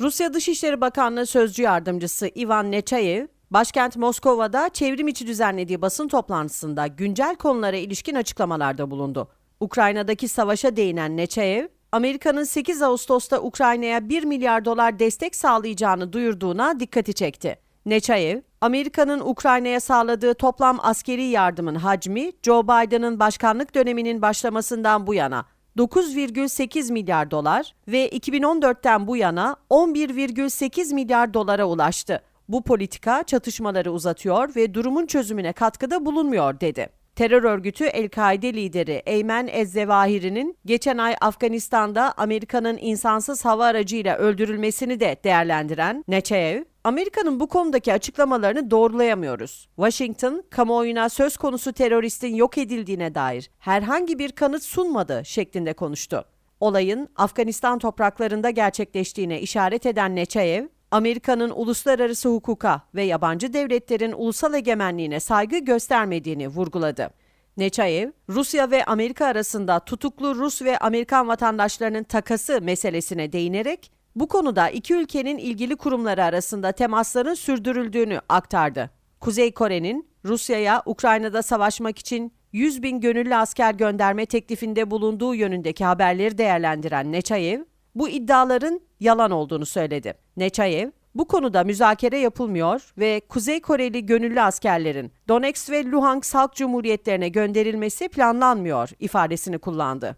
Rusya Dışişleri Bakanlığı Sözcü Yardımcısı Ivan Nechayev, başkent Moskova'da çevrim içi düzenlediği basın toplantısında güncel konulara ilişkin açıklamalarda bulundu. Ukrayna'daki savaşa değinen Nechayev, Amerika'nın 8 Ağustos'ta Ukrayna'ya 1 milyar dolar destek sağlayacağını duyurduğuna dikkati çekti. Nechayev, Amerika'nın Ukrayna'ya sağladığı toplam askeri yardımın hacmi, Joe Biden'ın başkanlık döneminin başlamasından bu yana 9,8 milyar dolar ve 2014'ten bu yana 11,8 milyar dolara ulaştı. Bu politika çatışmaları uzatıyor ve durumun çözümüne katkıda bulunmuyor dedi. Terör örgütü El-Kaide lideri Eymen Ezzevahiri'nin geçen ay Afganistan'da Amerika'nın insansız hava aracıyla öldürülmesini de değerlendiren Nechayev, Amerika'nın bu konudaki açıklamalarını doğrulayamıyoruz. Washington, kamuoyuna söz konusu teröristin yok edildiğine dair herhangi bir kanıt sunmadı şeklinde konuştu. Olayın Afganistan topraklarında gerçekleştiğine işaret eden Nechayev, Amerika'nın uluslararası hukuka ve yabancı devletlerin ulusal egemenliğine saygı göstermediğini vurguladı. Nechayev, Rusya ve Amerika arasında tutuklu Rus ve Amerikan vatandaşlarının takası meselesine değinerek bu konuda iki ülkenin ilgili kurumları arasında temasların sürdürüldüğünü aktardı. Kuzey Kore'nin Rusya'ya Ukrayna'da savaşmak için 100 bin gönüllü asker gönderme teklifinde bulunduğu yönündeki haberleri değerlendiren Nechayev, bu iddiaların yalan olduğunu söyledi. Nechayev, bu konuda müzakere yapılmıyor ve Kuzey Koreli gönüllü askerlerin Donetsk ve Luhansk Halk Cumhuriyetlerine gönderilmesi planlanmıyor ifadesini kullandı.